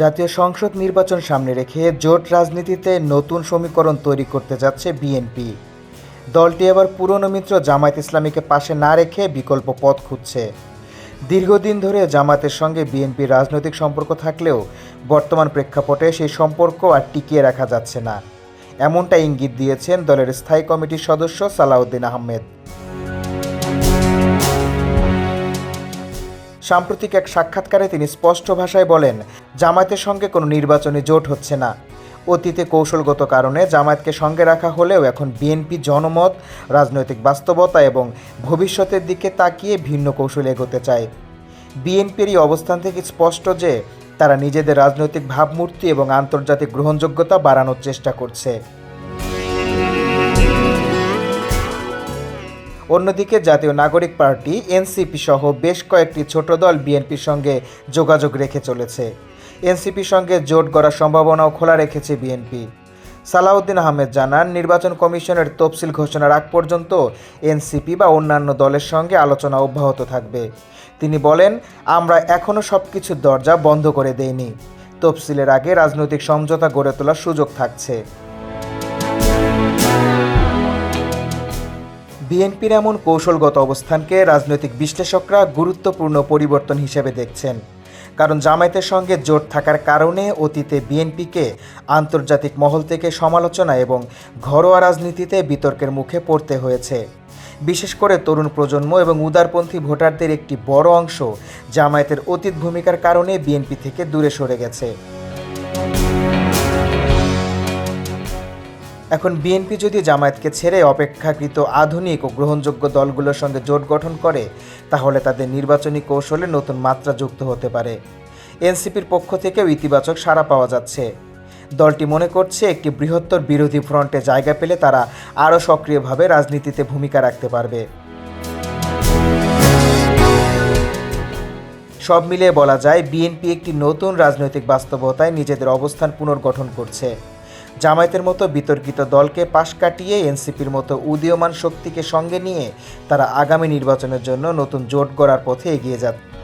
জাতীয় সংসদ নির্বাচন সামনে রেখে জোট রাজনীতিতে নতুন সমীকরণ তৈরি করতে যাচ্ছে বিএনপি। দলটি এবার পুরনো মিত্র জামায়াত ইসলামীকে পাশে না রেখে বিকল্প পথ খুঁজছে। দীর্ঘদিন ধরে জামায়াতের সঙ্গে বিএনপির রাজনৈতিক সম্পর্ক থাকলেও বর্তমান প্রেক্ষাপটে সেই সম্পর্ক আর টিকিয়ে রাখা যাচ্ছে না। এমনটা ইঙ্গিত দিয়েছেন দলের স্থায়ী কমিটির সদস্য সালাউদ্দিন আহমেদ। সাম্প্রতিক এক সাক্ষাৎকারে তিনি স্পষ্ট ভাষায় বলেন, জামায়াতের সঙ্গে কোনো নির্বাচনী জোট হচ্ছে না। অতীতে কৌশলগত কারণে জামায়াতকে সঙ্গে রাখা হলেও এখন বিএনপি জনমত, রাজনৈতিক বাস্তবতা এবং ভবিষ্যতের দিকে তাকিয়ে ভিন্ন কৌশলে এগোতে চায়। বিএনপির এই অবস্থান থেকে স্পষ্ট যে, তারা নিজেদের রাজনৈতিক ভাবমূর্তি এবং আন্তর্জাতিক গ্রহণযোগ্যতা বাড়ানোর চেষ্টা করছে। অন্যদিকে জাতীয় নাগরিক পার্টি, এনসিপি সহ বেশ কয়েকটি ছোট দল বিএনপির সঙ্গে যোগাযোগ রেখে চলেছে। এনসিপির সঙ্গে জোট গড়ার সম্ভাবনাও খোলা রেখেছে বিএনপি। সালাউদ্দিন আহমেদ জানান, নির্বাচন কমিশনের তফসিল ঘোষণার আগ পর্যন্ত এনসিপি বা অন্যান্য দলের সঙ্গে আলোচনা অব্যাহত থাকবে। তিনি বলেন, আমরা এখনও সব কিছুর দরজা বন্ধ করে দেইনি। তফসিলের আগে রাজনৈতিক সমঝোতা গড়ে তোলার সুযোগ থাকছে। বিএনপির এমন কৌশলগত অবস্থানকে রাজনৈতিক বিশ্লেষকরা গুরুত্বপূর্ণ পরিবর্তন হিসেবে দেখছেন। কারণ জামায়াতের সঙ্গে জোট থাকার কারণে অতীতে বিএনপিকে আন্তর্জাতিক মহল থেকে সমালোচনা এবং ঘরোয়া রাজনীতিতে বিতর্কের মুখে পড়তে হয়েছে। বিশেষ করে তরুণ প্রজন্ম এবং উদারপন্থী ভোটারদের একটি বড় অংশ জামায়াতের অতীত ভূমিকার কারণে বিএনপি থেকে দূরে সরে গেছে। এখন বিএনপি যদি জামায়াতকে ছেড়ে অপেক্ষাকৃত আধুনিক ও গ্রহণযোগ্য দলগুলোর সঙ্গে জোট গঠন করে, তাহলে তাদের নির্বাচনী কৌশলে নতুন মাত্রা যুক্ত হতে পারে। এনসিপির পক্ষ থেকেও ইতিবাচক সাড়া পাওয়া যাচ্ছে। দলটি মনে করছে একটি বৃহত্তর বিরোধী ফ্রন্টে জায়গা পেলে তারা আরও সক্রিয়ভাবে রাজনীতিতে ভূমিকা রাখতে পারবে। সব মিলিয়ে বলা যায়, বিএনপি একটি নতুন রাজনৈতিক বাস্তবতায় নিজেদের অবস্থান পুনর্গঠন করছে। জামায়াতের মতো বিতর্কিত দলকে পাশ কাটিয়ে এনসিপির মতো উদীয়মান শক্তিকে সঙ্গে নিয়ে তারা আগামী নির্বাচনের জন্য নতুন জোট গড়ার পথে এগিয়ে যাচ্ছে।